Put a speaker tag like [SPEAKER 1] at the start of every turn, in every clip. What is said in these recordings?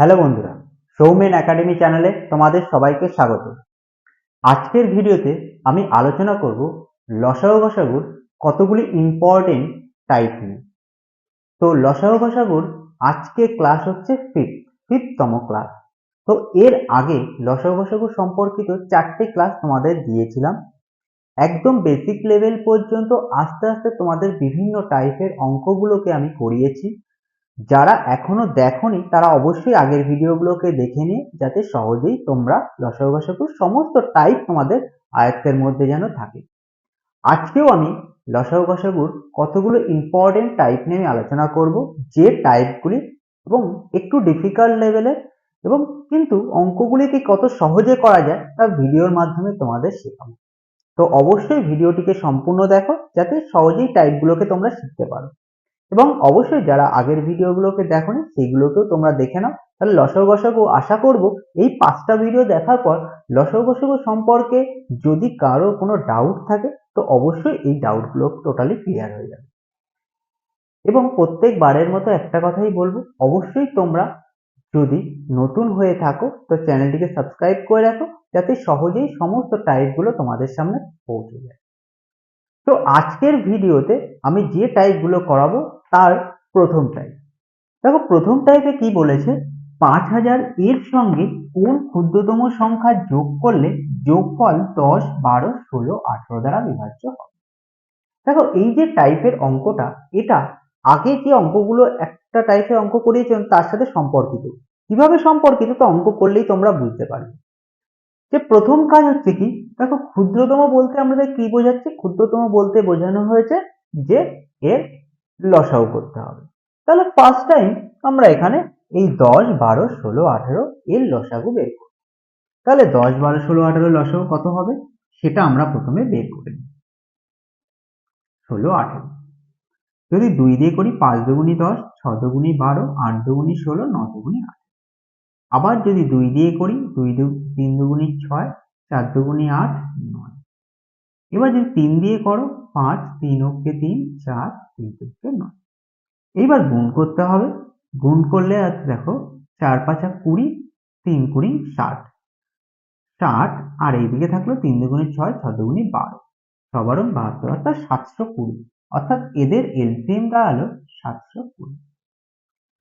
[SPEAKER 1] Hello বন্ধুরা, Soumen academy চ্যানেলে তোমাদের সবাইকে স্বাগত। আজকের ভিডিওতে আমি আলোচনা করব লসাগু গসাগুর কতগুলি ইম্পর্টেন্ট টাইপ নিয়ে। তো লসাগু গসাগুর আজকে ক্লাস হচ্ছে ফিফথ ফিফথতম ক্লাস তো এর আগে লসাগু গসাগু সম্পর্কিত চারটে ক্লাস তোমাদের দিয়েছিলাম। একদম বেসিক লেভেল পর্যন্ত আস্তে আস্তে তোমাদের বিভিন্ন টাইপের অঙ্কগুলোকে আমি করিয়েছি। যারা এখনও দেখোনি, তারা অবশ্যই আগের ভিডিওগুলোকে দেখে নিয়ে যাতে সহজেই তোমরা লসাগু গসাগুর সমস্ত টাইপ তোমাদের আয়ত্তের মধ্যে যেন থাকে। আজকেও আমি লসাগু কতগুলো ইম্পর্টেন্ট টাইপ নিয়ে আমি আলোচনা করব, যে টাইপগুলি এবং একটু ডিফিকাল্ট লেভেলের এবং কিন্তু অঙ্কগুলিকে কত সহজে করা যায় তা ভিডিওর মাধ্যমে তোমাদের শেখাবো। তো অবশ্যই ভিডিওটিকে সম্পূর্ণ দেখো, যাতে সহজেই টাইপগুলোকে তোমরা শিখতে পারো। এবং অবশ্যই যারা আগের ভিডিওগুলোকে দেখো দেখোনি সেইগুলোকেও তোমরা দেখে নাও। তাহলে লসাগু গসাগু আশা করব এই পাঁচটা ভিডিও দেখার পর লসাগু গসাগু সম্পর্কে যদি কারও কোনো ডাউট থাকে, তো অবশ্যই এই ডাউটগুলো টোটালি ক্লিয়ার হয়ে যাবে। এবং প্রত্যেকবারের মতো একটা কথাই বলব, অবশ্যই তোমরা যদি নতুন হয়ে থাকো, তো চ্যানেলটিকে সাবস্ক্রাইব করে রাখো, যাতে সহজেই সমস্ত টাইপগুলো তোমাদের সামনে পৌঁছে যায়। তো আজকের ভিডিওতে আমি যে টাইপগুলো করাবো তার প্রথম টাইপ দেখো, প্রথম টাইপে কি বলেছে? পাঁচ হাজার এর সঙ্গে কোন ক্ষুদ্রতম সংখ্যা যোগ করলে যোগফল দশ, বারো, ষোলো, আঠেরো দ্বারা বিভাজ্য হবে? দেখো, এই যে টাইপের অঙ্কটা, এটা আগে যে অঙ্কগুলো একটা টাইপের অঙ্ক করিয়েছিলাম তার সাথে সম্পর্কিত। কীভাবে সম্পর্কিত? তো অঙ্ক করলেই তোমরা বুঝতে পারবে। যে প্রথম কাজ হচ্ছে কি? দেখো, ক্ষুদ্রতম বলতে আমাদের কি বোঝাচ্ছে? ক্ষুদ্রতম বলতে বোঝানো হয়েছে যে এর লসাও করতে হবে। তাহলে ফার্স্ট টাইম আমরা এখানে এই দশ, বারো, ষোলো, আঠেরো এর লসাগু বের করব। তাহলে দশ, বারো, ষোলো, আঠেরো লসাগু কত হবে? সেটা আমরা প্রথমে বের করে নিই। ষোলো, আঠেরো। যদি দুই দিয়ে করি পাঁচ দুগুনি দশ, ছ দুগুনি বারো, আট দুগুনি ষোলো, ন দুগুনি আট আবার যদি দুই দিয়ে করি দুই দু, তিন দুগুনি ছয়, চার দুগুনি আট, নয়। এবার যদি তিন দিয়ে করো পাঁচ তিন অক্ষে তিন, চার তিন অক্ষে নয়। এইবার গুণ করতে হবে। গুণ করলে আর দেখো, চার পাঁচা কুড়ি, তিন কুড়ি ষাট। ষাট, আর এইদিকে থাকল তিন দুগুণে ছয়, ছ দুগুণে বারো। সবারও বাহাত্তর, অর্থাৎ সাতশো কুড়ি। অর্থাৎ এদের এলসিএম দাঁড়াল সাতশো কুড়ি।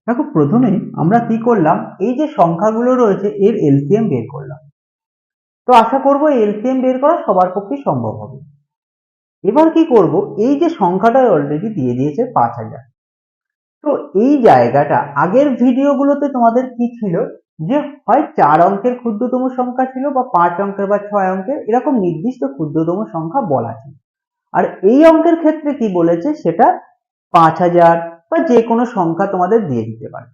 [SPEAKER 1] দেখো, প্রথমে আমরা কি করলাম? এই যে সংখ্যাগুলো রয়েছে, এর এলসিএম বের করলাম। তো আশা করব এলসিএম বের করা সবার পক্ষে সম্ভব হবে। এবার কি করব? এই যে সংখ্যাটা অলরেডি দিয়ে দিয়েছে পাঁচ হাজার। তো এই জায়গাটা, আগের ভিডিওগুলোতে তোমাদের কি ছিল? যে হয় চার অঙ্কের ক্ষুদ্রতম সংখ্যা ছিল বা পাঁচ অঙ্কের বা ছয় অঙ্কের, এরকম নির্দিষ্ট ক্ষুদ্রতম সংখ্যা বলা ছিল। আর এই অঙ্কের ক্ষেত্রে কি বলেছে? সেটা পাঁচ হাজার বা যে কোনো সংখ্যা তোমাদের দিয়ে দিতে পারে।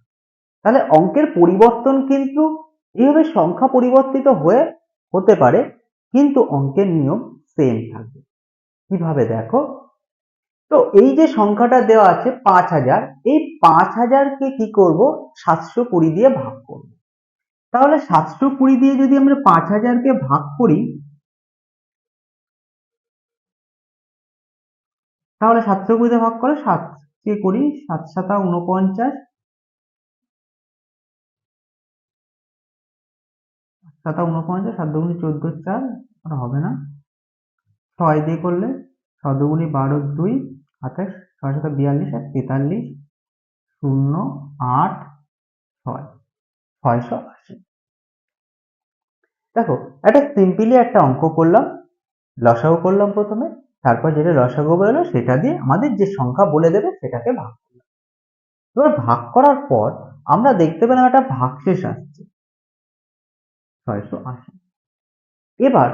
[SPEAKER 1] তাহলে অঙ্কের পরিবর্তন কিন্তু এইভাবে সংখ্যা পরিবর্তিত হয়ে হতে পারে, কিন্তু অঙ্কের নিয়ম সেম থাকবে। কীভাবে দেখো? তো এই যে সংখ্যাটা দেওয়া আছে পাঁচ হাজার, এই পাঁচ হাজারকে কি করব? সাতশো কুড়ি দিয়ে ভাগ করব। তাহলে সাতশো কুড়ি দিয়ে যদি আমরা পাঁচ হাজারকে ভাগ করি, তাহলে সাতশো কুড়ি দিয়ে ভাগ করে সাত কে করি সাত সাতা উনপঞ্চাশ সাতা উনপঞ্চাশ সাত দুগুনি চোদ্দ চার হবে না। ছয় দিয়ে করলে ছ বারো দুই, আঠাশ, ছয় সাতা বিয়াল্লিশ আর তেতাল্লিশ, শূন্য আট ছয়, ছয়শো আশি। দেখো, একটা সিম্পলি একটা অঙ্ক করলাম, লসাগু করলাম প্রথমে, তারপর যেটা লসাগু বেরোলো সেটা দিয়ে আমাদের যে সংখ্যা বলে দেবে সেটাকে ভাগ করলাম। এবার ভাগ করার পর আমরা দেখতে পেলাম একটা ভাগশেষ আসছে, ছয়শো আশি। এবার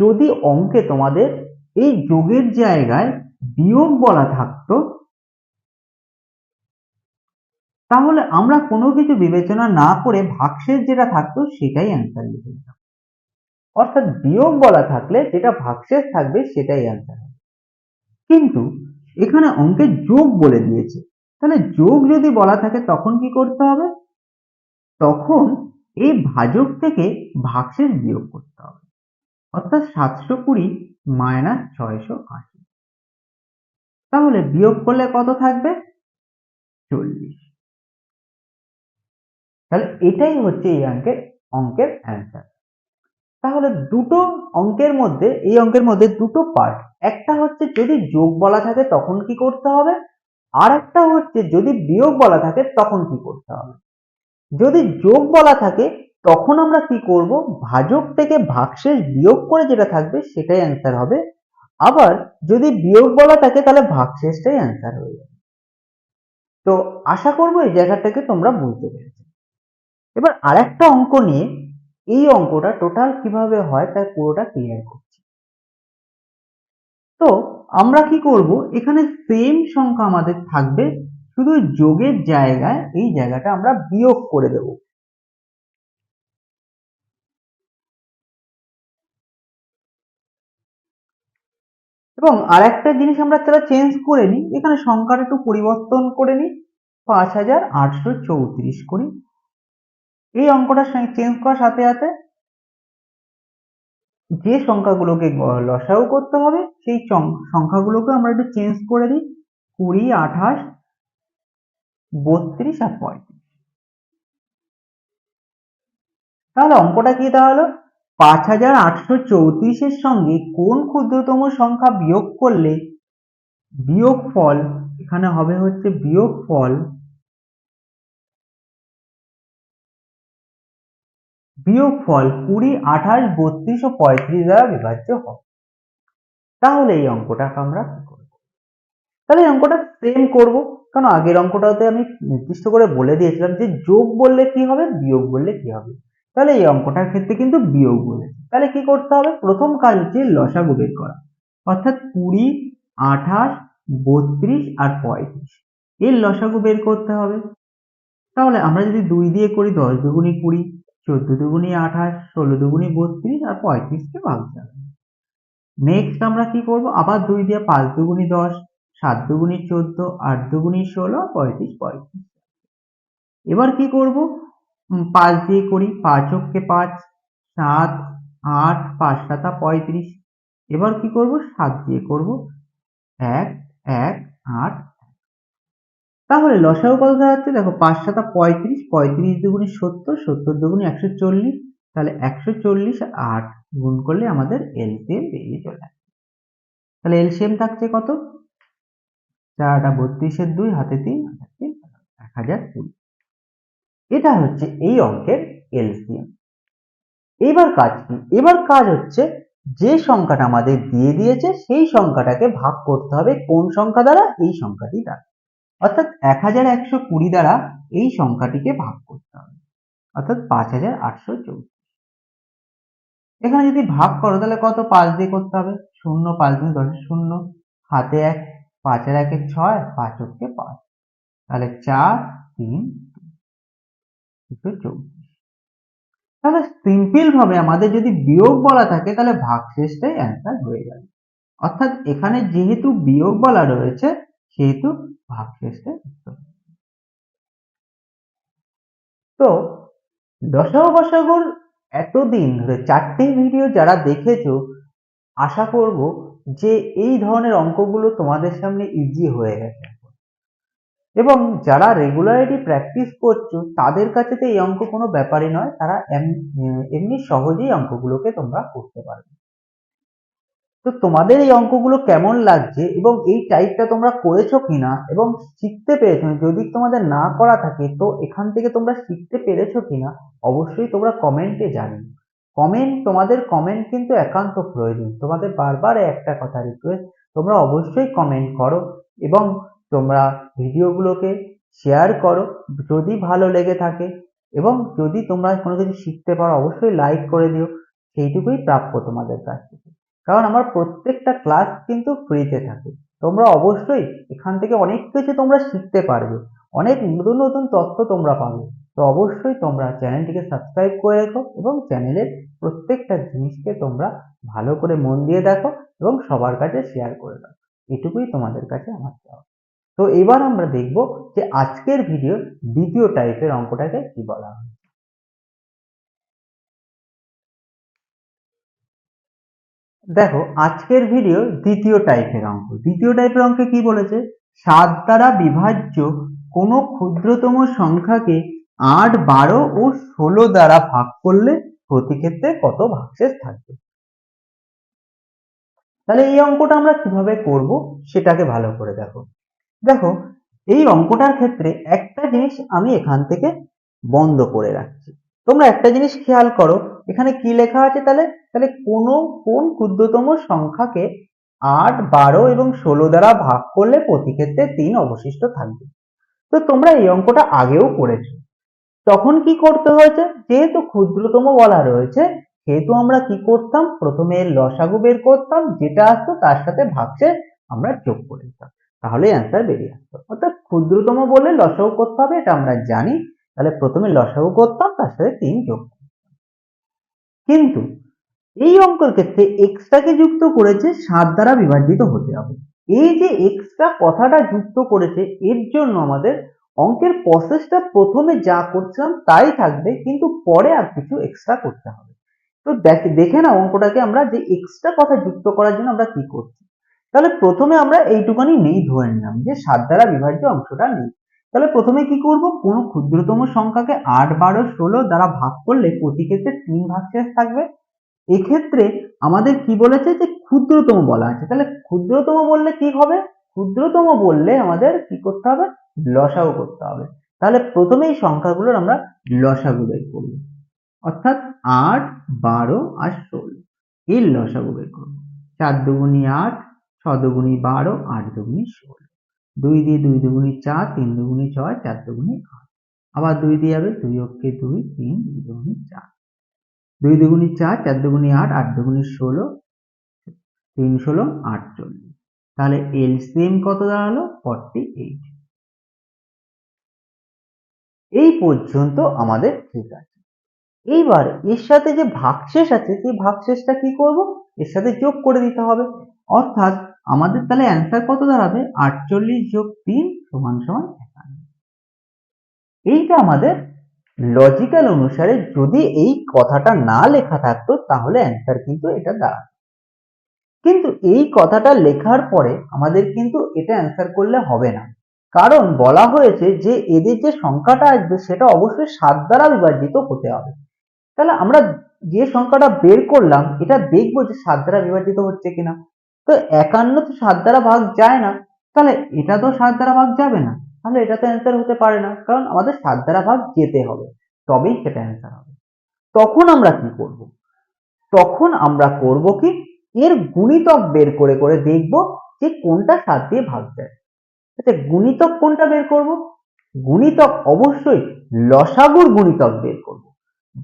[SPEAKER 1] যদি অঙ্কে তোমাদের এই যোগের জায়গায় বিয়োগ বলা থাকতো, তাহলে আমরা কোনো কিছু বিবেচনা না করে ভাগশেষ যেটা থাকতো সেটাই অ্যান্সার লিখে দিতাম অর্থাৎ বিয়োগ বলা থাকলে যেটা ভাগশেষ থাকবে সেটাই অ্যান্সার হবে। কিন্তু এখানে অঙ্কে যোগ বলে দিয়েছে। তাহলে যোগ যদি বলা থাকে তখন কি করতে হবে? তখন এই ভাজক থেকে ভাগশেষ বিয়োগ করতে হবে। অর্থাৎ সাতশো কুড়ি মাইনাস ছয়শো আশি। তাহলে বিয়োগ করলে কত থাকবে? চল্লিশ। তাহলে এটাই হচ্ছে এই অঙ্কের অঙ্কের অ্যান্সার তাহলে দুটো অঙ্কের মধ্যে, এই অঙ্কের মধ্যে দুটো পার্ট একটা হচ্ছে যদি যোগ বলা থাকে তখন কি করতে হবে? আর একটা হচ্ছে যদি বিয়োগ বলা থাকে তখন কি করতে হবে? যদি যোগ বলা থাকে তখন আমরা কি করব? ভাজক থেকে ভাগশেষ বিয়োগ করে যেটা থাকবে সেটাই অ্যান্সার হবে। আবার যদি বিয়োগ বলা থাকে তাহলে ভাগশেষটাই অ্যান্সার হয়ে যাবে। তো আশা করব এই জায়গাটাকে তোমরা বুঝতে পেরেছ। এবার আরেকটা অঙ্ক নিয়ে এই অঙ্কটা টোটাল কীভাবে হয় তার পুরোটা ক্লিয়ার করছি। তো আমরা কি করব? এখানে সেম সংখ্যা আমাদের থাকবে, শুধু যোগের জায়গায় এই জায়গাটা আমরা বিয়োগ করে দেব। এবং আরেকটা জিনিস আমরা তাহলে চেঞ্জ করে নিই, এখানে সংখ্যাটা একটু পরিবর্তন করে নিই, পাঁচ হাজার আটশো চৌত্রিশ করি। এই অঙ্কটা চেঞ্জ করার সাথে সাথে যে সংখ্যাগুলোকে লসাও করতে হবে, সেই সংখ্যাগুলোকে আমরা একটু চেঞ্জ করে দিই, কুড়ি, আঠাশ, বত্রিশ আর পঁয়ত্রিশ। তাহলে অঙ্কটা কি তাহলে? পাঁচ হাজার আটশো চৌত্রিশের সঙ্গে কোন ক্ষুদ্রতম সংখ্যা বিয়োগ করলে এখানে হবে হচ্ছে কুড়ি, আঠাশ, বত্রিশ ও পঁয়ত্রিশ দ্বারা বিভাজ্য হবে। তাহলে এই অঙ্কটাকে আমরা কি করব? তাহলে এই অঙ্কটা সেম করব কারণ আগের অঙ্কটাতে আমি নির্দিষ্ট করে বলে দিয়েছিলাম যে যোগ বললে কি হবে, বিয়োগ বললে কি হবে? তাহলে এই অঙ্কটার ক্ষেত্রে কিন্তু বিয়োগ বলেছে। তাহলে কি করতে হবে? প্রথম কাজ হচ্ছে লসাগু বের করা। অর্থাৎ কুড়ি, আঠাশ, বত্রিশ আর পঁয়ত্রিশ। এর লসাগু বের করতে হবে। তাহলে আমরা যদি দুই দিয়ে করি, দশ দুগুণি কুড়ি, চোদ্দ দুগুণি আঠাশ, ষোলো দুগুণি বত্রিশ আর পঁয়ত্রিশকে ভাগ যাবে নেক্সট আমরা কি করব? আবার দুই দিয়ে পাঁচ দুগুণি দশ, সাত দুগুণি চোদ্দ, আট দুগুণি ষোলো, পঁয়ত্রিশ পঁয়ত্রিশ। এবার কি করব? পাঁচ দিয়ে করি, পাঁচ অক্ষে পাঁচ, সাত, আট, পাঁচ সাতা পঁয়ত্রিশ। এবার কি করব? সাত দিয়ে করব এক এক, আট। তাহলে লসাগু কত দাঁড়াচ্ছে দেখো, পাঁচ সাতা পঁয়ত্রিশ পঁয়ত্রিশ দুগুণি সত্তর সত্তর দুগুণি একশো চল্লিশ। তাহলে একশো চল্লিশ, আট গুণ করলে আমাদের এলসিএম বেরিয়ে চলে আসবে তাহলে এলসিএম থাকছে কত? চারটা বত্রিশের দুই, হাতে তিন হাতে তিন, এক হাজার কুড়ি। এটা হচ্ছে এই অঙ্কের এলসিএম এবার কাজ কি? এবার কাজ হচ্ছে যে সংখ্যাটা আমাদের দিয়ে দিয়েছে, সেই সংখ্যাটাকে ভাগ করতে হবে কোন সংখ্যা দ্বারা? এই সংখ্যাটি দ্বারা। অর্থাৎ এক হাজার একশো কুড়ি দ্বারা এই সংখ্যাটিকে ভাগ করতে হবে। অর্থাৎ পাঁচ হাজার আটশো চৌত্রিশ। এখানে যদি ভাগ করো, তাহলে কত পাঁচ দিয়ে করতে হবে? শূন্য, পাঁচ দিন দশের শূন্য। হাতে এক, পাঁচের একে ছয়, পাঁচ হচ্ছে পাঁচ। তাহলে চার, তিন তাহলে সিম্পল ভাবে আমাদের যদি বিয়োগ বলা থাকে, তাহলে ভাগ শেষটাই অ্যান্সার হয়ে যাবে অর্থাৎ এখানে যেহেতু বিয়োগ বলা রয়েছে, সেহেতু ভাগশেষে উত্তর তো বসাগর এতদিন ধরে চারটে ভিডিও যারা দেখেছ, আশা করব যে এই ধরনের অঙ্কগুলো তোমাদের সামনে ইজি হয়ে গেছে। এবং যারা রেগুলারিটি প্র্যাকটিস করছ, তাদের কাছে তো এই অঙ্ক কোনো ব্যাপারই নয়, তারা এমনি সহজেই অঙ্কগুলোকে তোমরা করতে পারবে। তো তোমাদের এই অঙ্কগুলো কেমন লাগছে এবং এই টাইপটা তোমরা করেছ কিনা এবং শিখতে পেরেছ, যদি তোমাদের না করা থাকে, তো এখান থেকে তোমরা শিখতে পেরেছ কিনা, অবশ্যই তোমরা কমেন্টে জানিও। কমেন্ট তোমাদের কমেন্ট কিন্তু একান্ত প্রয়োজন। তোমাদের বারবার একটা কথা রিকোয়েস্ট তোমরা অবশ্যই কমেন্ট করো এবং তোমরা ভিডিওগুলোকে শেয়ার করো। যদি ভালো লেগে থাকে এবং যদি তোমরা কোনো কিছু শিখতে পারো, অবশ্যই লাইক করে দিও। সেইটুকুই প্রাপ্য তোমাদের কাছ থেকে। কারণ আমার প্রত্যেকটা ক্লাস কিন্তু ফ্রিতে থাকে। তোমরা অবশ্যই এখান থেকে অনেক কিছু তোমরা শিখতে পারবে। অনেক নতুন নতুন তথ্য তোমরা পাবে। তো অবশ্যই তোমরা চ্যানেলটিকে সাবস্ক্রাইব করে রেখো এবং চ্যানেলের প্রত্যেকটা জিনিসকে তোমরা ভালো করে মন দিয়ে দেখো এবং সবার কাছে শেয়ার করে দাও। এটুকুই তোমাদের কাছে আমার চাওয়া। তো এবার আমরা দেখব যে আজকের ভিডিও দ্বিতীয় টাইপের অঙ্কটাকে কি বলা হয়। দেখো, আজকের ভিডিও দ্বিতীয় টাইপের অঙ্ক। দ্বিতীয় টাইপের অঙ্কে কি বলেছে? সাত দ্বারা বিভাজ্য কোনো ক্ষুদ্রতম সংখ্যাকে আট, বারো ও ষোলো দ্বারা ভাগ করলে প্রতি ক্ষেত্রে কত ভাগশেষ থাকবে? তাহলে এই অঙ্কটা আমরা কীভাবে করব সেটাকে ভালো করে দেখো। দেখো, এই অঙ্কটার ক্ষেত্রে একটা জিনিস আমি এখান থেকে বন্ধ করে রাখছি। তোমরা একটা জিনিস খেয়াল করো, এখানে কি লেখা আছে তাহলে? তাহলে কোনো কোন ক্ষুদ্রতম সংখ্যাকে আট, বারো এবং ষোলো দ্বারা ভাগ করলে প্রতি ক্ষেত্রে তিন অবশিষ্ট থাকবে। তো তোমরা এই অঙ্কটা আগেও করেছ। তখন কি করতে হয়েছে? যেহেতু ক্ষুদ্রতম বলা রয়েছে, সেহেতু আমরা কি করতাম? প্রথমে লসাগু বের করতাম, যেটা আসতো তার সাথে ভাগশেষ আমরা যোগ করে দিতাম। তাহলে অ্যান্সার বেরিয়ে আসতো। অর্থাৎ ক্ষুদ্রতম বলে লসাগু করতে হবে, এটা আমরা জানি। তাহলে প্রথমে লসাগু করতাম, তার সাথে তিন যোগ কিন্তু এই অঙ্কের ক্ষেত্রে এক্সট্রাকে যুক্ত করেছে সাত দ্বারা বিভাজিত হতে হবে। এই যে এক্সট্রা কথাটা যুক্ত করেছে, এর জন্য আমাদের অঙ্কের প্রসেসটা প্রথমে যা করছিলাম তাই থাকবে, কিন্তু পরে আর কিছু এক্সট্রা করতে হবে। তো দেখে দেখে না অঙ্কটাকে আমরা যে এক্সট্রা কথা যুক্ত করার জন্য আমরা কি করছি। তাহলে প্রথমে আমরা এইটুকানি নেই, ধরে নিলাম যে সাত দ্বারা বিভাজ্য অংশটা নেই। তাহলে প্রথমে কি করব? কোনো ক্ষুদ্রতম সংখ্যাকে আট, বারো, ষোলো দ্বারা ভাগ করলে প্রতি ক্ষেত্রে তিন ভাগশেষ থাকবে। এক্ষেত্রে আমাদের কি বলেছে যে ক্ষুদ্রতম বলা আছে। তাহলে ক্ষুদ্রতম বললে কি হবে? ক্ষুদ্রতম বললে আমাদের কি করতে হবে? লসাগু করতে হবে। তাহলে প্রথমে এই সংখ্যাগুলোর আমরা লসাগু বের করব। অর্থাৎ আট, বারো আর ষোলো। এর লসাগু বের করব। চার দুগুনি আট ছ দুগুনি বারো আট দুগুনি ষোলো। দুই দিয়ে দুই দুগুনি চার, তিন দুগুনি ছয়, চার দুগুনি আট। আবার দুই দিয়ে যাবে দুই অক্ষে দুই, তিন, দুই দুগুনি চার। দুই দুগুনি চার চার দুগুনি আট আট দুগুনি ষোলো, তিন ষোলো, আটচল্লিশ। তাহলে এলসিএম কত দাঁড়াল? Forty eight. এই পর্যন্ত আমাদের ঠিক আছে। এইবার এর সাথে যে ভাগশেষ আছে, সেই ভাগশেষটা কি করব? এর সাথে যোগ করে দিতে হবে। অর্থাৎ আমাদের তাহলে অ্যান্সার কত দাঁড়াবে? আটচল্লিশ যোগ তিন সমান সমান একান্ন। এইটা আমাদের লজিক্যাল অনুসারে যদি এই কথাটা না লেখা থাকতো, তাহলে অ্যান্সার কিন্তু এটা দাঁড়াতো কিন্তু এই কথাটা লেখার পরে আমাদের কিন্তু এটা অ্যান্সার করলে হবে না। কারণ বলা হয়েছে যে এদের যে সংখ্যাটা আসবে, সেটা অবশ্যই সাত দ্বারা বিভাজিত হতে হবে। তাহলে আমরা যে সংখ্যাটা বের করলাম, এটা দেখব যে সাত দ্বারা বিভাজিত হচ্ছে কিনা। তো একান্ন তো সাত দ্বারা ভাগ যায় না, তাহলে এটা তো সাত দ্বারা ভাগ যাবে না। তাহলে এটা তো অ্যান্সার হতে পারে না, কারণ আমাদের সাত দ্বারা ভাগ যেতে হবে, তবেই সেটা অ্যান্সার হবে। তখন আমরা কি করব? তখন আমরা করব কি? এর গুণিতক বের করে করে দেখব যে কোনটা সাত দিয়ে ভাগ যায়। আচ্ছা গুণিতক কোনটা বের করব? গুণিতক অবশ্যই লসাগুর গুণিতক বের করব।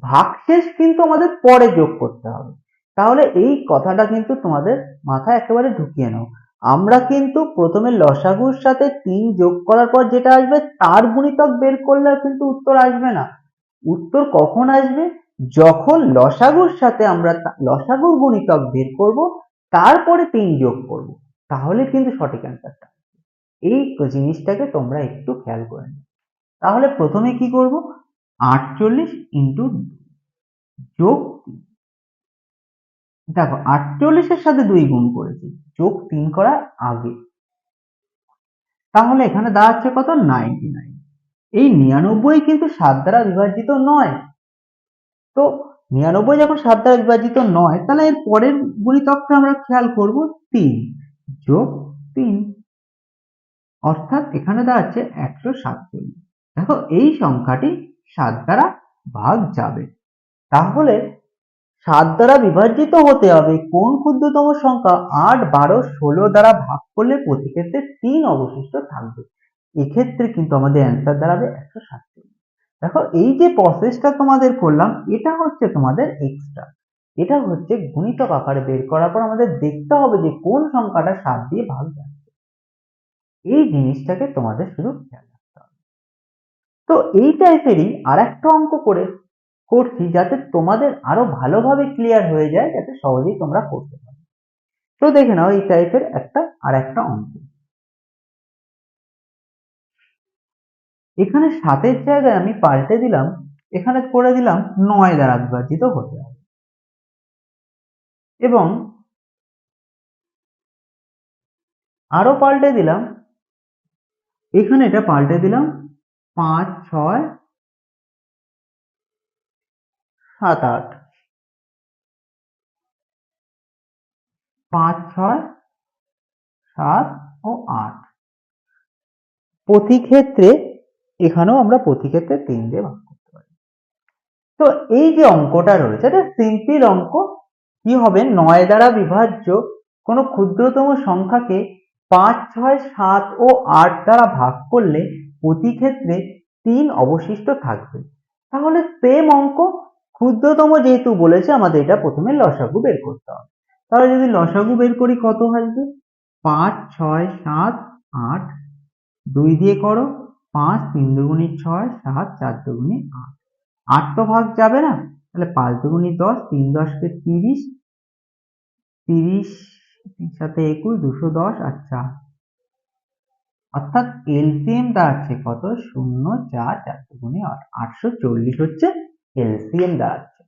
[SPEAKER 1] ভাগশেষ কিন্তু আমাদের পরে যোগ করতে হবে। তাহলে এই কথাটা কিন্তু তোমাদের মাথায় একেবারে ঢুকিয়ে নাও। আমরা কিন্তু প্রথমে লসাগুর সাথে তিন যোগ করার পর যেটা আসবে, তার গুণিতক বের করলেও কিন্তু উত্তর আসবে না। উত্তর কখন আসবে? যখন লসাগুর সাথে আমরা লসাগুর গুণিতক বের করব, তারপরে তিন যোগ করব। তাহলে কিন্তু সঠিক অ্যান্সারটা এই জিনিসটাকে তোমরা একটু খেয়াল করে নিও। তাহলে প্রথমে কি করব? আটচল্লিশ ইন্টু যোগ দেখো আটচল্লিশের সাথে দুই গুণ করেছি, যোগ তিন করার আগে। তাহলে এখানে দাঁড়াচ্ছে কত? নাইনটি নাইন এই নিরানব্বই কিন্তু সাত দ্বারা বিভাজিত নয়। তো নিরানব্বই যখন সাত দ্বারা বিভাজিত নয়, তাহলে এর পরের গুণিতকটা আমরা খেয়াল করব তিন, যোগ তিন। অর্থাৎ এখানে দাঁড়াচ্ছে একশো সাতচল্লিশ। দেখো, এই সংখ্যাটি সাত দ্বারা ভাগ যাবে। তাহলে সাত দ্বারা বিভাজিত হতে হবে। কোন ক্ষুদ্রতম সংখ্যা আট, বারো, ষোলো দ্বারা ভাগ করলে প্রতি ক্ষেত্রে তিন অবশিষ্ট থাকবে। এক্ষেত্রে কিন্তু আমাদের অ্যান্সার দাঁড়াবে একশো সাতচল্লিশ। দেখো, এই যে প্রসেসটা তোমাদের করলাম, এটা হচ্ছে তোমাদের এক্সট্রা এটা হচ্ছে গুণিতক আকারে বের করার পর আমাদের দেখতে হবে যে কোন সংখ্যাটা সাত দিয়ে ভাগ যাচ্ছে। এই জিনিসটাকে তোমাদের শুধু খেয়াল রাখতে হবে। তো এই টাইপেরই আর একটা অঙ্ক করে করছি যাতে তোমাদের আরও ভালোভাবে ক্লিয়ার হয়ে যায়, যাতে সহজেই তোমরা করতে পারো। তো দেখে নাও এই টাইপের একটা, আর একটা অঙ্ক। এখানে সাতের জায়গায় আমি পাল্টে দিলাম, এখানে করে দিলাম নয় দ্বারা বিভাজিত হতে হবে। এবং আরও পাল্টে দিলাম, এখানে এটা পাল্টে দিলাম, পাঁচ, ছয় সাত আট। পাঁচ ছয়, সাত ও আট। প্রতি ক্ষেত্রে এখানেও আমরা প্রতি ক্ষেত্রে তিন দিয়ে ভাগ করতে পারি। তো এই যে অঙ্কটা রয়েছে, এটা সিম্পল অঙ্ক। কি হবে? নয় দ্বারা বিভাজ্য কোনো ক্ষুদ্রতম সংখ্যাকে পাঁচ, ছয়, সাত ও আট দ্বারা ভাগ করলে প্রতি ক্ষেত্রে তিন অবশিষ্ট থাকবে। তাহলে সেম অঙ্ক ক্ষুদ্রতম যেহেতু বলেছে, আমাদের এটা প্রথমে লসাগু বের করতে হবে। তাহলে যদি লসাগু বের করি, কত আসবে? পাঁচ, ছয়, সাত, আট। দুই দিয়ে করো, পাঁচ, তিন দুগুণি ছয়, সাত, চার দুগুণি আট। আট তো ভাগ যাবে না? তাহলে পাঁচ দুগুণি দশ, তিন দশকে তিরিশ তিরিশ সাথে একুশ, দুশো দশ আচ্ছা অর্থাৎ এলসিএম দাঁড়াচ্ছে কত? শূন্য, চার চার দুগুণে আট। আটশো চল্লিশ হচ্ছে এলসিএম দাঁড়াচ্ছে।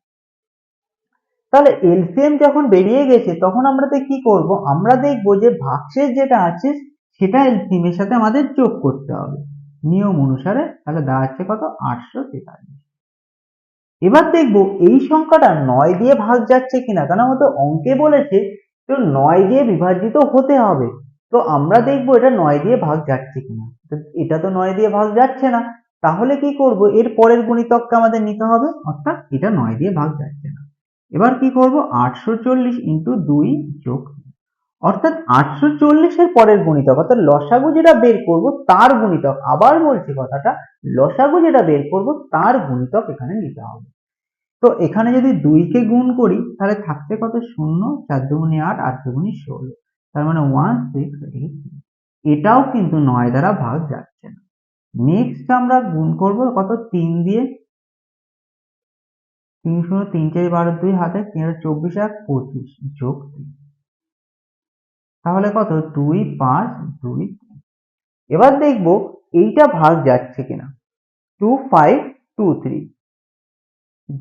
[SPEAKER 1] তাহলে এলসিএম যখন বেরিয়ে গেছে, তখন আমরা কি করব? আমরা দেখব যে ভাগশেষ যেটা আছে, সেটা এলসিএম এর সাথে আমাদের যোগ করতে হবে। নিয়ম অনুসারে তাহলে দাঁড়াচ্ছে কত? আটশো তেতাল্লিশ। এবার দেখব এই সংখ্যাটা নয় দিয়ে ভাগ যাচ্ছে কিনা। কারণ আমাদের অঙ্কে বলেছে তো নয় দিয়ে বিভাজিত হতে হবে। তো আমরা দেখব এটা নয় দিয়ে ভাগ যাচ্ছে কিনা। এটা তো নয় দিয়ে ভাগ যাচ্ছে না। তাহলে কি করব? এর পরের গুণিতককে আমাদের নিতে হবে। অর্থাৎ এটা নয় দিয়ে ভাগ যাচ্ছে না। এবার কি করব? আটশো চল্লিশ ইন্টু দুই যোগ অর্থাৎ আটশো চল্লিশের পরের গুণিতক, অর্থাৎ লসাগু যেটা বের করব, তার গুণিতক। আবার বলছি কথাটা, লসাগু যেটা বের করব, তার গুণিতক এখানে নিতে হবে। তো এখানে যদি দুইকে গুণ করি, তাহলে থাকছে কত? শূন্য, চার দুগুণি আট আট দুগুণি ষোলো। তার মানে ওয়ান সিক্স এইট এটাও কিন্তু নয় দ্বারা ভাগ যাচ্ছে না। নেক্সট আমরা গুণ করব কত? তিন দিয়ে তিন শূন্য তিন চার বারো দুই হাতে তিন চব্বিশ এক পঁচিশ যোগ তিন। তাহলে কত? দুই পাঁচ দুই এবার দেখব এইটা ভাগ যাচ্ছে কিনা। Two five two three.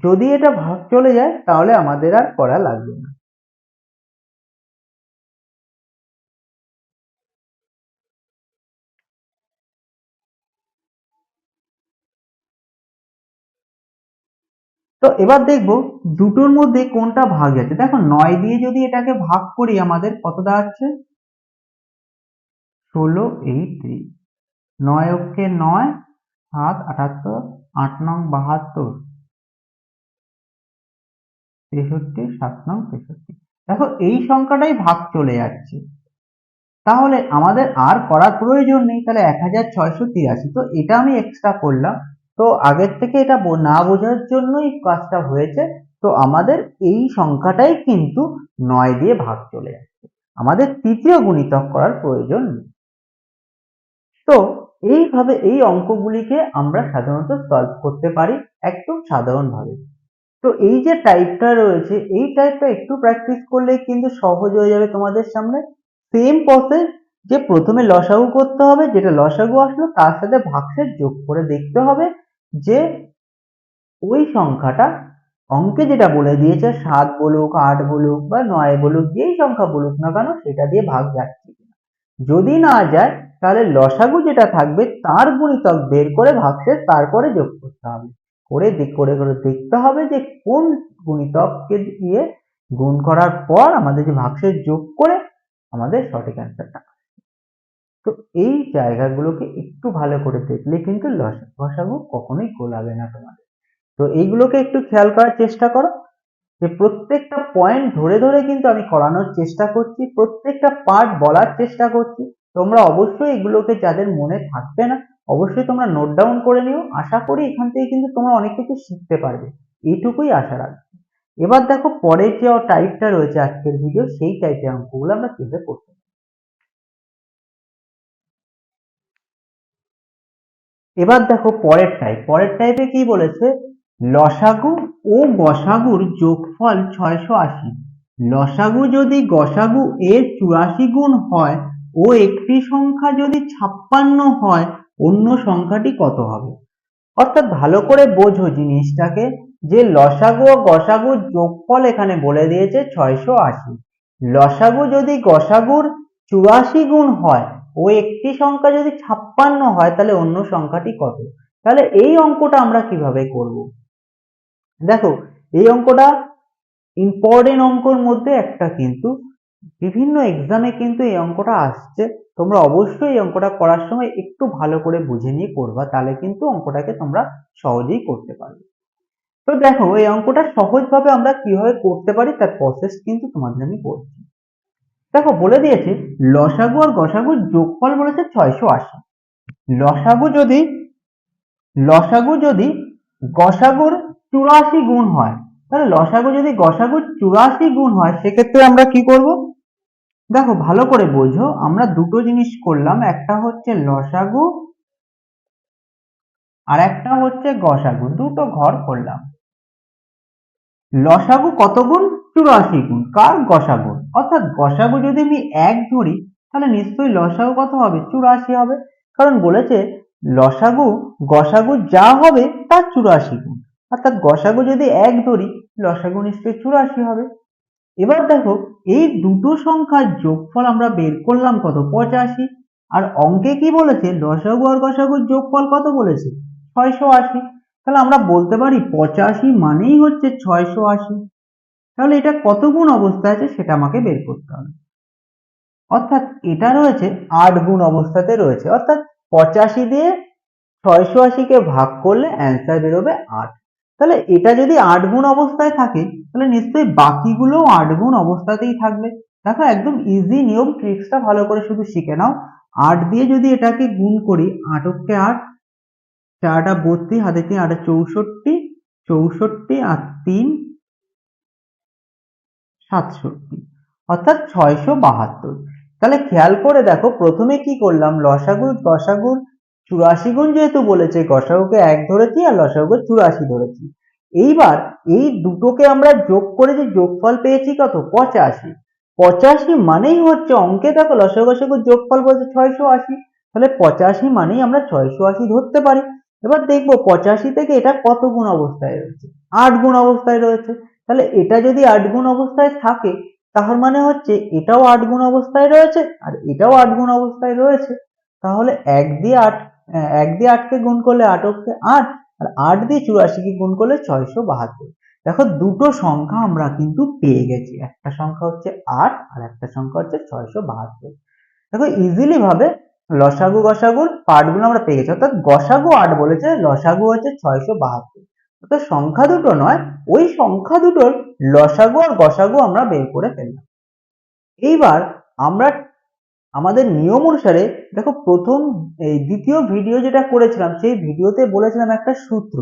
[SPEAKER 1] যদি এটা ভাগ চলে যায় তাহলে আমাদের আর করা লাগবে না। তো এবার দেখব দুটোর মধ্যে কোনটা ভাগ যাচ্ছে। দেখো নয় দিয়ে যদি এটাকে ভাগ করি আমাদের, কত দাঁড়াচ্ছে? ষোলো, এই থ্রি নয় অক্ষে নয়, সাত, আটাত্তর, আট নং বাহাত্তর। তেষট্টি, সাত নং তেষট্টি। দেখো এই সংখ্যাটাই ভাগ চলে যাচ্ছে। তাহলে আমাদের আর করার প্রয়োজন নেই, তাহলে এক হাজার ছয়শো তিরাশি। তো এটা আমি এক্সট্রা করলাম। তো আগের থেকে এটা না বোঝার জন্যই কাজটা হয়েছে। তো আমাদের এই সংখ্যাটাই কিন্তু নয় দিয়ে ভাগ চলে যাচ্ছে। আমাদের তৃতীয় গুণিতক করার প্রয়োজন নেই। তো এইভাবে এই অঙ্কগুলিকে আমরা সাধারণত সলভ করতে পারি একদম সাধারণভাবে। তো এই যে টাইপটা রয়েছে, এই টাইপটা একটু প্র্যাকটিস করলে কিন্তু সহজ হয়ে যাবে তোমাদের সামনে। সেম প্রসেস যে প্রথমে লসাগু করতে হবে, যেটা লসাগু আসলো তার সাথে ভাগশেষ যোগ করে দেখতে হবে। যে ওই সংখ্যাটা অঙ্কে যেটা বলে দিয়েছে, সাত বলুক, আট বলুক বা নয় বলুক, যেই সংখ্যা বলুক না কেন সেটা দিয়ে ভাগ যাচ্ছে যদি না যায়, তাহলে লসাগু যেটা থাকবে তার গুণিতক বের করে ভাগশেষ তারপরে যোগ করতে হবে। করে করে করে দেখতে হবে যে কোন গুণিতককে দিয়ে গুণ করার পর আমাদের যে ভাগশেষ যোগ করে আমাদের সঠিক অ্যান্সারটা তো এই জায়গাগুলোকে একটু ভালো করে দেখলে কিন্তু লসাগু কখনোই গোলাবে না তোমাদের। তো এইগুলোকে একটু খেয়াল করার চেষ্টা করো যে প্রত্যেকটা পয়েন্ট ধরে ধরে কিন্তু আমি করানোর চেষ্টা করছি, প্রত্যেকটা পার্ট বলার চেষ্টা করছি। তোমরা অবশ্যই এগুলোকে যাদের মনে থাকবে না, অবশ্যই তোমরা নোট ডাউন করে নিও। আশা করি এখান থেকে কিন্তু তোমরা অনেক কিছু শিখতে পারবে। এইটুকুই আশা রাখছি। এবার দেখো পরের যে টাইপটা রয়েছে আজকের ভিডিও সেই টাইপের অঙ্কগুলো আমরা কীভাবে করতে এবার দেখো পরের টাইপ পরের টাইপে কি বলেছে? লসাগু ও গসাগুর যোগফল ছয়শো আশি। লসাগু যদি গসাগু এর চুরাশি গুণ হয় ও একটি সংখ্যা যদি ছাপ্পান্ন হয়, অন্য সংখ্যাটি কত হবে? অর্থাৎ ভালো করে বোঝো জিনিসটাকে যে লসাগু ও গসাগুর যোগফল এখানে বলে দিয়েছে ছয়শো আশি। লসাগু যদি গসাগুর চুরাশি গুণ হয় ও একটি সংখ্যা যদি ছাপ্পান্ন হয়, তাহলে অন্য সংখ্যাটি কত? তাহলে এই অঙ্কটা আমরা কীভাবে করব? দেখো, এই অঙ্কটা ইম্পর্টেন্ট অঙ্কর মধ্যে একটা কিন্তু, বিভিন্ন এক্সামে কিন্তু এই অঙ্কটা আসছে। তোমরা অবশ্যই এই অঙ্কটা করার সময় একটু ভালো করে বুঝে নিয়ে করবা, তাহলে কিন্তু অঙ্কটাকে তোমরা সহজেই করতে পারবে। তো দেখো, এই অঙ্কটা সহজভাবে আমরা কীভাবে করতে পারি, তার প্রসেস কিন্তু তোমাদের আমি বলছি। দেখো, বলে দিয়েছে, লসাগু আর গসাগুর যোগফল বলেছে ছয়শো আশি। লসাগু যদি লসাগু যদি গসাগুর চুরাশি গুণ হয়, তাহলে লসাগু যদি গসাগুর চুরাশি গুণ হয়, সেক্ষেত্রে আমরা কি করব? দেখো, ভালো করে বোঝো, আমরা দুটো জিনিস করলাম, একটা হচ্ছে লসাগু আর একটা হচ্ছে গসাগু, দুটো ঘর করলাম। লসাগু কত গুণ? চুরাশি গুণ। কার গসাগু অর্থাৎ গসাগু যদি আমি এক ধরি, তাহলে নিশ্চয়ই লসাগু কত হবে? চুরাশি হবে। কারণ বলেছে লসাগু, গসাগু যা হবে তার চুরাশি গুণ। অর্থাৎ গসাগু যদি এক ধরি, লসাগু নিশ্চয়ই চুরাশি হবে। এবার দেখো, এই দুটো সংখ্যার যোগফল আমরা বের করলাম কত? পঁচাশি। আর অঙ্কে কি বলেছে? লসাগু আর গসাগুর যোগফল কত বলেছে? ছয়শো আশি। তাহলে আমরা বলতে পারি পঁচাশি মানেই হচ্ছে ছয়শো আশি। তাহলে এটা কত গুণ অবস্থায় আছে সেটা আমাকে বের করতে হবে। অর্থাৎ এটা রয়েছে আট গুণ অবস্থাতে রয়েছে। অর্থাৎ পঁচাশি দিয়ে ছয়শো আশিকে ভাগ করলে অ্যান্সার বেরোবে আট। তাহলে এটা যদি আট গুণ অবস্থায় থাকে, তাহলে নিশ্চয়ই বাকিগুলোও আট গুণ অবস্থাতেই থাকবে। দেখো একদম ইজি নিয়ম ট্রিক্সটা ভালো করে শুধু শিখে নাও। আট দিয়ে যদি এটাকে গুণ করি আটককে আট, চারটা বত্রিশ, হাতে তিন আটটা চৌষট্টি চৌষট্টি আর তিন, সাতষট্টি। অর্থাৎ ছয়শো বাহাত্তর। তাহলে খেয়াল করে দেখো, প্রথমে কি করলাম? লসাগুর দশাগুর চুরাশি গুণ যেহেতু বলেছে গসাগুকে এক ধরেছি আর লসাগুকে চুরাশি ধরেছি। এইবার এই দুটোকে আমরা যোগ করে যে যোগফল পেয়েছি কত? পঁচাশি। পঁচাশি মানেই হচ্ছে অঙ্কে দেখো লসাগু গসাগুর যোগফল বলছে ছয়শো আশি। তাহলে পঁচাশি মানেই আমরা ছয়শো আশি ধরতে পারি। এবার দেখব, পঁচাশি থেকে এটা কত গুণ অবস্থায় রয়েছে? আট গুণ অবস্থায় রয়েছে। তাহলে এটা যদি আট গুণ অবস্থায় থাকে তার মানে হচ্ছে এটাও আট গুণ অবস্থায় রয়েছে আর এটাও আট গুণ অবস্থায় রয়েছে। তাহলে এক দিয়ে আট এক দিয়ে আটকে গুণ করলে আটককে আট, আর আট দিয়ে চুরাশিকে গুণ করলে ছয়শো বাহাত্তর। দেখো দুটো সংখ্যা আমরা কিন্তু পেয়ে গেছি। একটা সংখ্যা হচ্ছে আট আর একটা সংখ্যা হচ্ছে ছয়শো বাহাত্তর। দেখো ইজিলি ভাবে লসাগু গসাগুর পার্টগুলো আমরা পেয়ে গেছি। অর্থাৎ গসাগু আট বলেছে, লসাগু হচ্ছে ছয়শো বাহাত্তর। অর্থাৎ সংখ্যা দুটো নয়, ওই সংখ্যা দুটোর লসাগু আর গসাগু আমরা বের করে ফেললাম। এইবার আমরা আমাদের নিয়ম অনুসারে দেখো প্রথম এই দ্বিতীয় ভিডিও যেটা করেছিলাম, সেই ভিডিওতে বলেছিলাম একটা সূত্র।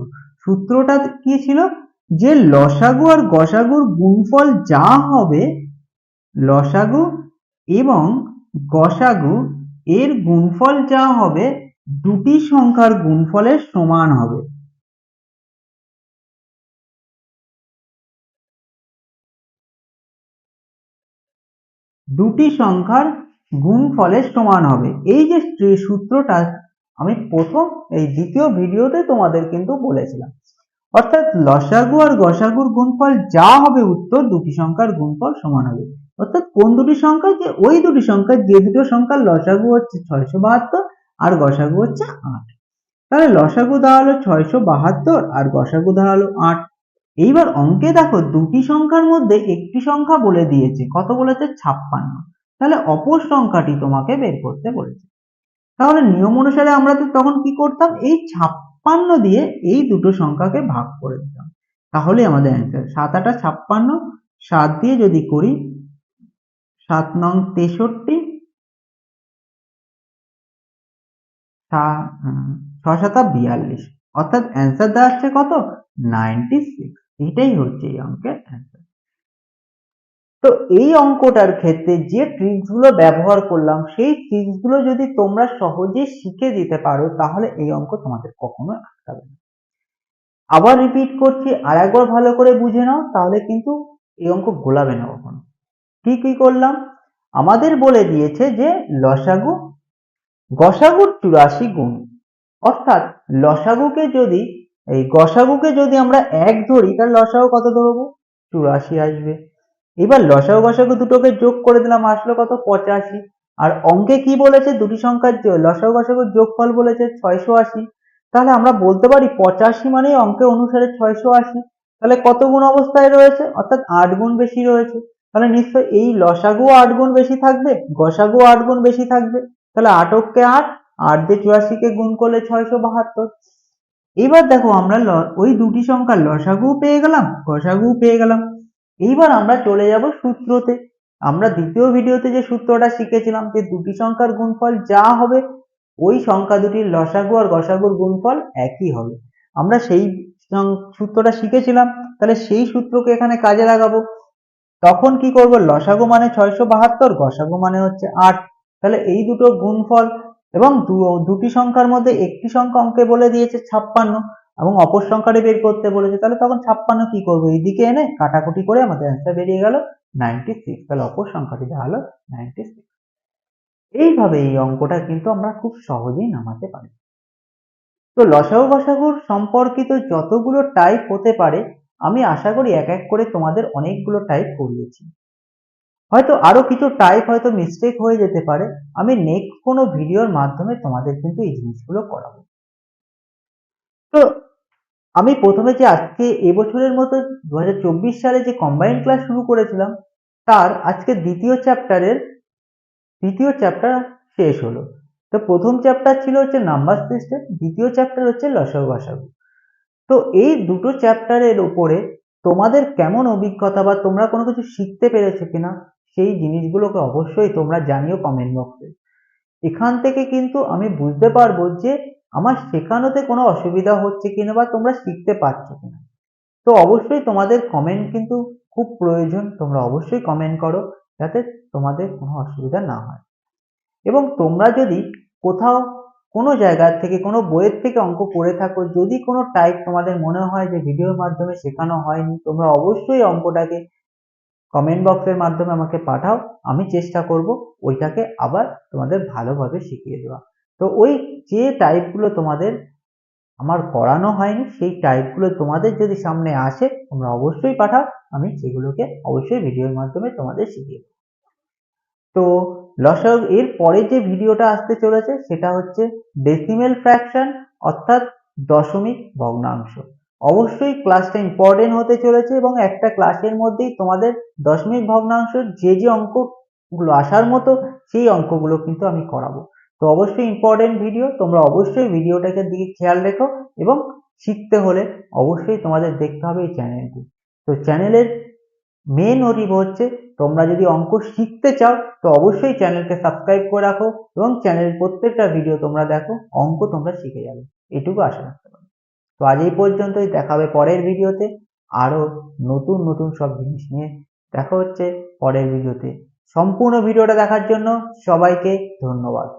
[SPEAKER 1] সূত্রটা কি ছিল? যে লসাগু আর গসাগুর গুণফল যা হবে, লসাগু এবং গসাগু এর গুণফল যা হবে, দুটি সংখ্যার গুণফলের সমান হবে। দুটি সংখ্যার গুণফলের সমান হবে। এই যে সূত্রটা আমি প্রথম, এই দ্বিতীয় ভিডিওতে তোমাদের কিন্তু বলেছিলাম। অর্থাৎ লসাগু আর গসাগুর গুণফল যা হবে উত্তর, দুটি সংখ্যার গুণফল সমান হবে। অর্থাৎ কোন দুটি সংখ্যা? যে ওই দুটি সংখ্যা, যে দুটো সংখ্যার লসাগু হচ্ছে ছয়শো বাহাত্তর আর গসাগু হচ্ছে আট। তাহলে লসাগু দাঁড়াল ছয়শো বাহাত্তর আর গসাগু দাঁড়াল আট। এইবার অঙ্কে দেখো দুটি সংখ্যার মধ্যে একটি সংখ্যা বলে দিয়েছে। কত বলেছে? ছাপ্পান্ন। তাহলে অপর সংখ্যাটি তোমাকে বের করতে বলেছে। তাহলে নিয়ম অনুসারে আমরা তো তখন কি করতাম? এই ছাপ্পান্ন দিয়ে এই দুটো সংখ্যাকে ভাগ করে দিতাম। তাহলে আমাদের অ্যান্সার সাত আটা ছাপ্পান্ন, সাত দিয়ে যদি করি, সাত নং তেষট্টি ছ সাতা বিয়াল্লিশ। অর্থাৎ অ্যান্সার দাঁড়াচ্ছে কত? নাইনটি সিক্স এটাই হচ্ছে এই অঙ্কের অ্যান্সার তো এই অঙ্কটার ক্ষেত্রে যে ট্রিক্সগুলো ব্যবহার করলাম, সেই ট্রিক্সগুলো যদি তোমরা সহজে শিখে দিতে পারো, তাহলে এই অঙ্ক তোমাদের কখনো আটকাবে না। আবার রিপিট করছি আর একবার ভালো করে বুঝে নাও, তাহলে কিন্তু এই অঙ্ক গোলাবে না কখনো। কি কি করলাম? আমাদের বলে দিয়েছে যে লসাগু, গসাগুর চুরাশি গুণ। অর্থাৎ লসাগুকে যদি এই গসাগুকে যদি আমরা এক ধরি, তাহলে লসাগু কত ধরবো? চুরাশি আসবে। এবার লসাগু গসাগু দুটোকে যোগ করে দিলাম, আসলো কত? পঁচাশি। আর অঙ্কে কি বলেছে? দুটি সংখ্যার লসাগু গসাগুর যোগফল বলেছে, ছয়শো আশি। তাহলে আমরা বলতে পারি পঁচাশি মানে অঙ্কে অনুসারে ছয়শো আশি। তাহলে কত গুণ অবস্থায় রয়েছে? অর্থাৎ আট গুণ বেশি রয়েছে। তাহলে নিশ্চয় এই লসাগু আট গুণ বেশি থাকবে গসাগু আট গুণ বেশি থাকবে। তাহলে আটককে আট আট দিয়ে চুরাশিকে গুণ করলে ছয়শো বাহাত্তর। এইবার দেখো আমরা ওই দুটি সংখ্যার লসাগু পেয়ে গেলাম গসাগু পেয়ে গেলাম। এইবার আমরা চলে যাব সূত্রতে। আমরা দ্বিতীয় ভিডিওতে যে সূত্রটা শিখেছিলাম যে দুটি সংখ্যার গুণফল যা হবে, ওই সংখ্যা দুটির লসাগু আর গসাগুর গুণফল একই হবে। আমরা সেই সূত্রটা শিখেছিলাম, তাহলে সেই সূত্রকে এখানে কাজে লাগাবো। তখন কি করব? লসাগু মানে ছয়শো বাহাত্তর গসাগু মানে হচ্ছে আট। তাহলে এই দুটো গুণফল এবং দুটি সংখ্যার মধ্যে একটি সংখ্যা অঙ্কে বলে দিয়েছে ছাপ্পান্ন এবং অপর সংখ্যাটি বের করতে বলেছে, তাহলে তখন ছাপ্পান্ন কি করব? এইদিকে এনে কাটাকুটি করে আমাদের অ্যান্সার বেরিয়ে গেল নাইনটি সিক্স তাহলে অপর সংখ্যাটি দাঁড়াল নাইনটি সিক্স এইভাবে এই অঙ্কটা কিন্তু আমরা খুব সহজেই নামাতে পারি। তো লসাগু গসাগুর সম্পর্কিত যতগুলো টাইপ হতে পারে, আমি আশা করি এক এক করে তোমাদের অনেকগুলো টাইপ করিয়েছি। হয়তো আরও কিছু টাইপ হয়তো মিস্টেক হয়ে যেতে পারে। আমি নেক্সট কোনো ভিডিওর মাধ্যমে তোমাদের কিন্তু এই জিনিসগুলো করাবো। তো আমি প্রথমে যে আজকে এবছরের মতো দু হাজার চব্বিশ সালে যে কম্বাইন্ড ক্লাস শুরু করেছিলাম, তার আজকে দ্বিতীয় চ্যাপ্টারের দ্বিতীয় চ্যাপ্টার শেষ হলো। তো প্রথম চ্যাপ্টার ছিল হচ্ছে নাম্বার সিস্টেম দ্বিতীয় চ্যাপ্টার হচ্ছে লসাগু গসাগু তো এই দুটো চ্যাপ্টারের উপরে তোমাদের কেমন অভিজ্ঞতা বা তোমরা কোনো কিছু শিখতে পেরেছ কিনা সেই জিনিসগুলোকে অবশ্যই তোমরা জানিও কমেন্ট বক্সে এখান থেকে কিন্তু আমি বুঝতে পারব যে আমার শেখানোতে কোনো অসুবিধা হচ্ছে কিনা বা তোমরা শিখতে পারছ কিনা। তো অবশ্যই তোমাদের কমেন্ট কিন্তু খুব প্রয়োজন, তোমরা অবশ্যই কমেন্ট করো যাতে তোমাদের কোনো অসুবিধা না হয়। এবং তোমরা যদি কোথাও কোনো জায়গা থেকে, কোনো বইয়ের থেকে অঙ্ক করে থাকো, যদি কোনো টাইপ তোমাদের মনে হয় যে ভিডিওর মাধ্যমে শেখানো হয়নি, তোমরা অবশ্যই অঙ্কটাকে কমেন্ট বক্সের মাধ্যমে আমাকে পাঠাও, আমি চেষ্টা করব ওইটাকে আবার তোমাদের ভালোভাবে শিখিয়ে দেওয়া। তো ওই যে টাইপগুলো তোমাদের আমার করানো হয়নি, সেই টাইপগুলো তোমাদের যদি সামনে আসে, তোমরা অবশ্যই পাঠাও, আমি সেগুলোকে অবশ্যই ভিডিওর মাধ্যমে তোমাদের শিখিয়ে দেবো। তো লসাগু এর পরে যে ভিডিওটা আসতে চলেছে, সেটা হচ্ছে ডেসিমেল ফ্র্যাকশন অর্থাৎ দশমিক ভগ্নাংশ। অবশ্যই ক্লাসটা ইম্পর্টেন্ট হতে চলেছে এবং একটা ক্লাসের মধ্যেই তোমাদের দশমিক ভগ্নাংশ যে যে অঙ্কগুলো আসার মতো সেই অঙ্কগুলো কিন্তু আমি করাবো। তো অবশ্যই ইম্পর্টেন্ট ভিডিও তোমরা অবশ্যই ভিডিওটাকে দিকে খেয়াল রেখো এবং শিখতে হলে অবশ্যই তোমাদের দেখতে হবে এই চ্যানেলটি তো চ্যানেলের মেন মোটিভ হচ্ছে, তোমরা যদি অঙ্ক শিখতে চাও, তো অবশ্যই চ্যানেলকে সাবস্ক্রাইব করে রাখো এবং চ্যানেলের প্রত্যেকটা ভিডিও তোমরা দেখো, অঙ্ক তোমরা শিখে যাবে। এটুকু আশা রাখতে তো আজ এই পর্যন্তই, দেখা হবে পরের ভিডিওতে। আরও নতুন নতুন সব জিনিস নিয়ে দেখা হচ্ছে পরের ভিডিওতে। সম্পূর্ণ ভিডিওটা দেখার জন্য সবাইকে ধন্যবাদ।